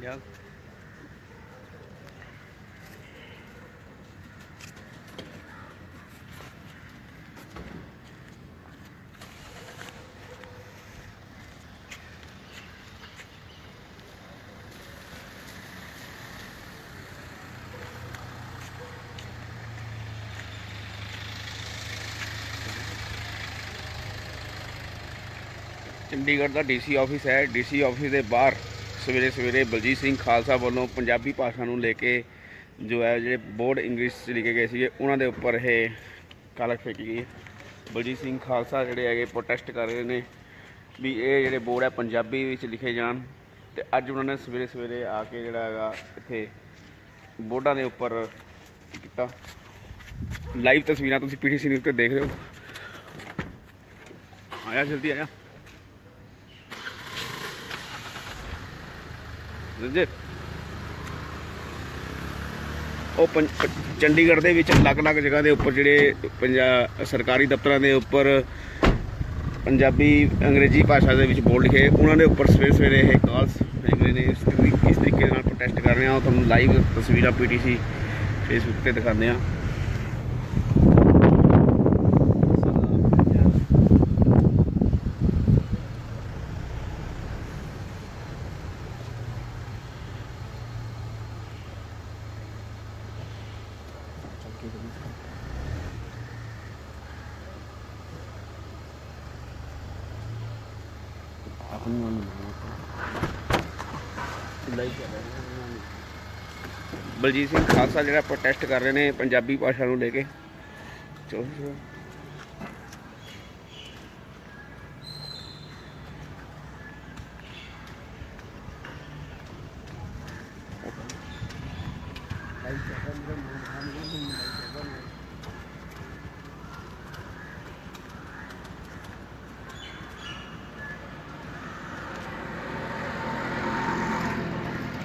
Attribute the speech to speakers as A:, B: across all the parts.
A: ਯਾਰ ਚੰਡੀਗੜ੍ਹ ਦਾ DC office ਹੈ ਡੀਸੀ ਆਫਿਸ ਦੇ ਬਾਹਰ ਸਵੇਰੇ ਸਵੇਰੇ ਬਲਜੀਤ ਸਿੰਘ ਖਾਲਸਾ ਵੱਲੋਂ ਪੰਜਾਬੀ ਭਾਸ਼ਾ ਨੂੰ ਲੈ ਕੇ ਜੋ ਹੈ ਜਿਹੜੇ ਬੋਰਡ ਇੰਗਲਿਸ਼ 'ਚ ਲਿਖੇ ਗਏ ਸੀਗੇ, ਉਹਨਾਂ ਦੇ ਉੱਪਰ ਇਹ ਕਾਲਕ ਫੇਕੀ ਗਈ ਬਲਜੀਤ ਸਿੰਘ ਖਾਲਸਾ ਜਿਹੜੇ ਹੈਗੇ ਪ੍ਰੋਟੈਸਟ ਕਰ ਰਹੇ ਨੇ ਵੀ ਇਹ ਜਿਹੜੇ ਬੋਰਡ ਹੈ ਪੰਜਾਬੀ ਵਿੱਚ ਲਿਖੇ ਜਾਣ ਤੇ ਅੱਜ ਉਹਨਾਂ ਨੇ ਸਵੇਰੇ ਸਵੇਰੇ ਆ ਕੇ ਜਿਹੜਾ ਹੈਗਾ ਇੱਥੇ ਬੋਰਡਾਂ ਦੇ ਉੱਪਰ ਕੀਤਾ। ਲਾਈਵ ਤਸਵੀਰਾਂ ਤੁਸੀਂ ਪੀਟੀਸੀ ਨਿਊਜ਼ ਤੇ ਦੇਖ ਰਹੇ ਹੋ। ਆਇਆ ਜਲਦੀ ਆਇਆ। ਰੰਜੇ ਉਹ ਪੰ- ਚੰਡੀਗੜ੍ਹ ਦੇ ਵਿੱਚ ਅਲੱਗ-ਅਲੱਗ ਜਗ੍ਹਾ ਦੇ ਉੱਪਰ ਜਿਹੜੇ ਪੰਜਾ ਸਰਕਾਰੀ ਦਫ਼ਤਰਾਂ ਦੇ ਉੱਪਰ ਪੰਜਾਬੀ ਅੰਗਰੇਜ਼ੀ ਭਾਸ਼ਾ ਦੇ ਵਿੱਚ ਬੋਲ ਲਿਖੇ, ਉਹਨਾਂ ਦੇ ਉੱਪਰ ਸਵੇਰੇ ਸਵੇਰੇ ਇਹ ਕਾਲਸ ਭੇਜ ਨੇ। ਇਸ ਤਰੀਕੇ ਨਾਲ ਪ੍ਰੋਟੈਸਟ ਕਰ ਰਹੇ ਆ ਉਹ ਤੁਹਾਨੂੰ ਲਾਈਵ ਤਸਵੀਰਾਂ ਪੀਟੀਸੀ ਫੇਸਬੁੱਕ ਤੇ ਦਿਖਾਉਂਦੇ ਆ ਬਲਜੀਤ ਸਿੰਘ ਖਾਲਸਾ ਜਿਹੜਾ ਪ੍ਰੋਟੈਸਟ ਕਰ ਰਹੇ ਨੇ ਪੰਜਾਬੀ ਭਾਸ਼ਾ ਨੂੰ ਲੈ ਕੇ। ਚਲੋ ਚਲੋ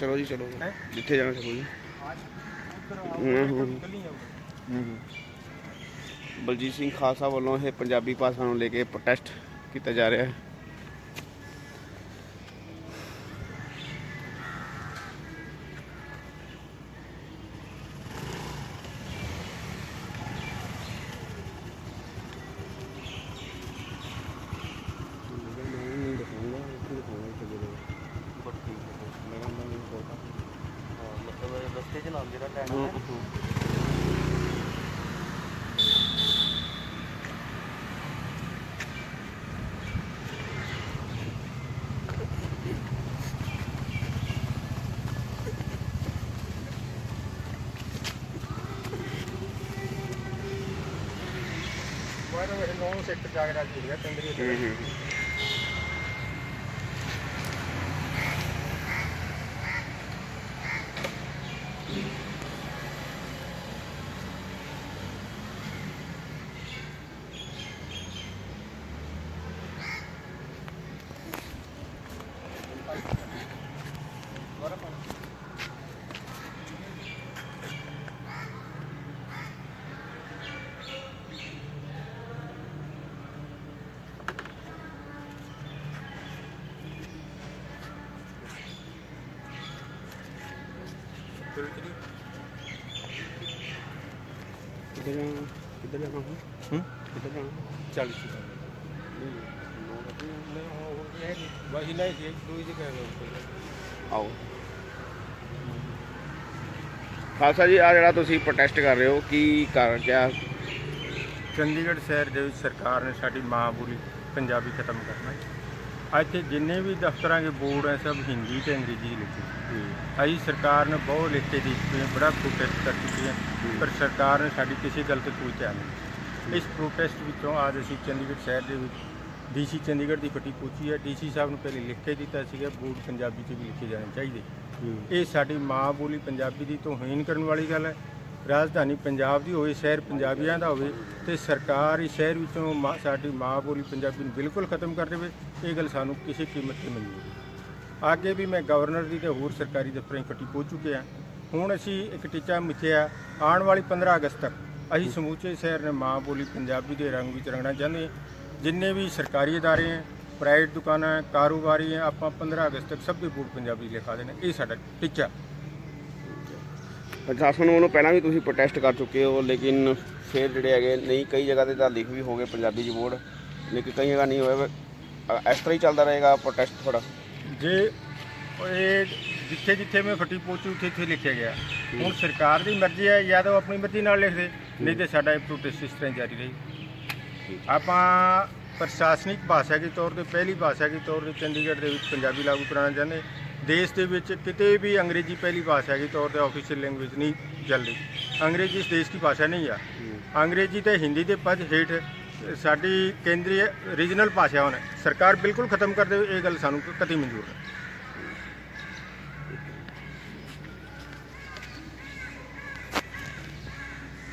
A: ਚਲੋ ਜੀ ਚਲੋ। ਜਿੱਥੇ ਜਾਣਾ ਚਲੋ ਜੀ। ਬਲਜੀਤ ਸਿੰਘ ਖਾਲਸਾ ਵੱਲੋਂ ਇਹ ਪੰਜਾਬੀ ਭਾਸ਼ਾ ਨੂੰ ਲੈ ਕੇ ਪ੍ਰੋਟੈਸਟ ਕੀਤਾ ਜਾ ਰਿਹਾ ਹੈ। kan Why
B: do we know set to Jagrati? Yeah,
A: Tandoori. Khalsa ਜੀ ਆ ਜਿਹੜਾ ਤੁਸੀਂ ਪ੍ਰੋਟੈਸਟ ਕਰ ਰਹੇ ਹੋ ਕੀ ਕਾਰਨ ਕਿਆ?
B: ਚੰਡੀਗੜ੍ਹ ਸ਼ਹਿਰ ਦੇ ਵਿੱਚ ਸਰਕਾਰ ਨੇ ਸਾਡੀ ਮਾਂ ਬੋਲੀ ਪੰਜਾਬੀ ਖਤਮ ਕਰਨਾ ਹੈ ਇੱਥੇ ਜਿੰਨੇ ਵੀ ਦਫ਼ਤਰਾਂ ਦੇ ਬੋਰਡ ਹੈ ਸਭ ਹਿੰਦੀ ਤੇ ਅੰਗਰੇਜ਼ੀ ਲਿਖੇ। ਅਸੀਂ ਸਰਕਾਰ ਨੇ ਬਹੁਤ ਲਿਖ ਕੇ ਦੇ ਚੁੱਕੇ ਹਾਂ ਬੜਾ ਪ੍ਰੋਟੈਸਟ ਕਰ ਚੁੱਕੇ ਹਾਂ ਪਰ ਸਰਕਾਰ ਨੇ ਸਾਡੀ ਕਿਸੇ ਗੱਲ ਤੇ ਕੋਈ ਧਿਆਨ ਨਹੀਂ ਇਸ ਪ੍ਰੋਟੈਸਟ ਵਿੱਚੋਂ ਅੱਜ ਅਸੀਂ ਚੰਡੀਗੜ੍ਹ ਸ਼ਹਿਰ ਦੇ ਵਿੱਚ ਡੀਸੀ ਚੰਡੀਗੜ੍ਹ ਦੀ ਫੱਟੀ ਪਹੁੰਚੀ ਹੈ ਡੀਸੀ ਸਾਹਿਬ ਨੂੰ ਪਹਿਲੇ ਲਿਖ ਕੇ ਦਿੱਤਾ ਸੀਗਾ ਬੋਰਡ ਪੰਜਾਬੀ 'ਚ ਵੀ ਲਿਖੇ ਜਾਣੇ ਚਾਹੀਦੇ। ਇਹ ਸਾਡੀ ਮਾਂ ਬੋਲੀ ਪੰਜਾਬੀ ਦੀ ਤੋਹੀਨ ਕਰਨ ਵਾਲੀ ਗੱਲ ਹੈ। ਰਾਜਧਾਨੀ ਪੰਜਾਬ ਦੀ ਹੋਵੇ ਸ਼ਹਿਰ ਪੰਜਾਬੀਆਂ ਦਾ ਹੋਵੇ ਤੇ ਸਰਕਾਰ ਇਸ ਸ਼ਹਿਰ ਵਿੱਚੋਂ ਮਾਂ- ਸਾਡੀ ਮਾਂ ਬੋਲੀ ਪੰਜਾਬੀ ਨੂੰ ਬਿਲਕੁਲ ਖਤਮ ਕਰ ਦੇਵੇ ਇਹ ਗੱਲ ਸਾਨੂੰ ਕਿਸੇ ਕੀਮਤ ਤੇ ਮਨਜ਼ੂਰ ਨਹੀਂ ਅੱਗੇ ਵੀ ਮੈਂ ਗਵਰਨਰ ਦੀ ਤੇ ਹੋਰ ਸਰਕਾਰੀ ਦਫ਼ਤਰਾਂ 'ਚ ਇਕੱਠੀ ਪਹੁੰਚ ਚੁੱਕੇ ਹਾਂ ਹੁਣ ਅਸੀਂ ਇੱਕ ਟੀਚਾ ਮਿੱਥਿਆ ਆਉਣ ਵਾਲੀ 15 ਅਗਸਤ ਤੱਕ ਅਸੀਂ ਸਮੂਚੇ ਸ਼ਹਿਰ ਨੇ ਮਾਂ ਬੋਲੀ ਪੰਜਾਬੀ ਦੇ ਰੰਗ ਵਿੱਚ ਰੰਗਣਾ ਚਾਹੁੰਦੇ ਹਾਂ ਜਿੰਨੇ ਵੀ ਸਰਕਾਰੀ ادارے ਹੈ ਪ੍ਰਾਈਵੇਟ ਦੁਕਾਨਾਂ ਹੈ ਕਾਰੋਬਾਰੀ ਹੈ ਆਪਾਂ 15 ਅਗਸਤ ਤੱਕ ਸਭ ਦੇ ਬੋਰਡ ਪੰਜਾਬੀ ਲਿਖਾ ਦੇਣੇ ਇਹ ਸਾਡਾ ਟੀਚਾ
A: ਪ੍ਰਸ਼ਾਸਨ ਵੱਲੋਂ ਪਹਿਲਾਂ ਵੀ ਤੁਸੀਂ ਪ੍ਰੋਟੈਸਟ ਕਰ ਚੁੱਕੇ ਹੋ ਲੇਕਿਨ ਫਿਰ ਜਿਹੜੇ ਹੈਗੇ ਨਹੀਂ ਕਈ ਜਗ੍ਹਾ ਤੇ ਤਾਂ ਲਿਖ ਵੀ ਹੋ ਗਏ ਪੰਜਾਬੀ ਚ ਬੋਰਡ ਲੇਕਿਨ ਕਈ ਜਗ੍ਹਾ ਨਹੀਂ ਹੋਇਆ ਇਸ ਤਰ੍ਹਾਂ ਹੀ ਚੱਲਦਾ ਰਹੇਗਾ ਪ੍ਰੋਟੈਸਟ ਤੁਹਾਡਾ?
B: ਜੇ ਇਹ ਜਿੱਥੇ ਜਿੱਥੇ ਮੈਂ ਫੱਟੀ ਪਹੁੰਚੀ ਉੱਥੇ ਉੱਥੇ ਲਿਖਿਆ ਗਿਆ ਹੁਣ ਸਰਕਾਰ ਦੀ ਮਰਜ਼ੀ ਹੈ ਜਾਂ ਤਾਂ ਉਹ ਆਪਣੀ ਮਰਜ਼ੀ ਨਾਲ ਲਿਖ ਦੇ ਨਹੀਂ ਤੇ ਸਾਡਾ ਇਹ ਪ੍ਰੋਟੈਸਟ ਇਸ ਤਰ੍ਹਾਂ ਜਾਰੀ ਰਹੀ। ਆਪਾਂ ਪ੍ਰਸ਼ਾਸਨਿਕ ਭਾਸ਼ਾ ਦੇ ਤੌਰ ਤੇ ਪਹਿਲੀ ਭਾਸ਼ਾ ਦੇ ਤੌਰ ਤੇ ਚੰਡੀਗੜ੍ਹ ਦੇ ਵਿੱਚ ਪੰਜਾਬੀ ਲਾਗੂ ਕਰਾਉਣਾ ਚਾਹੁੰਦੇ ਦੇਸ਼ ਦੇ ਵਿੱਚ ਕਿਤੇ ਵੀ ਅੰਗਰੇਜ਼ੀ ਪਹਿਲੀ ਭਾਸ਼ਾ ਦੇ ਤੌਰ ਤੇ ਆਫੀਸ਼ੀਅਲ ਲੈਂਗੁਏਜ ਨਹੀਂ ਚੱਲ ਰਹੀ ਅੰਗਰੇਜ਼ੀ ਇਸ ਦੇਸ਼ ਦੀ ਭਾਸ਼ਾ ਨਹੀਂ ਆ। ਅੰਗਰੇਜ਼ੀ ਤੇ ਹਿੰਦੀ ਦੇ ਪਦ ਹੇਠ ਸਾਡੀ ਕੇਂਦਰੀ ਰੀਜਨਲ ਭਾਸ਼ਾ ਹੁਣ ਸਰਕਾਰ ਬਿਲਕੁਲ ਖਤਮ ਕਰ ਦੇਵੇ ਇਹ ਗੱਲ ਸਾਨੂੰ ਕਦੀ ਮਨਜ਼ੂਰ ਨਹੀਂ।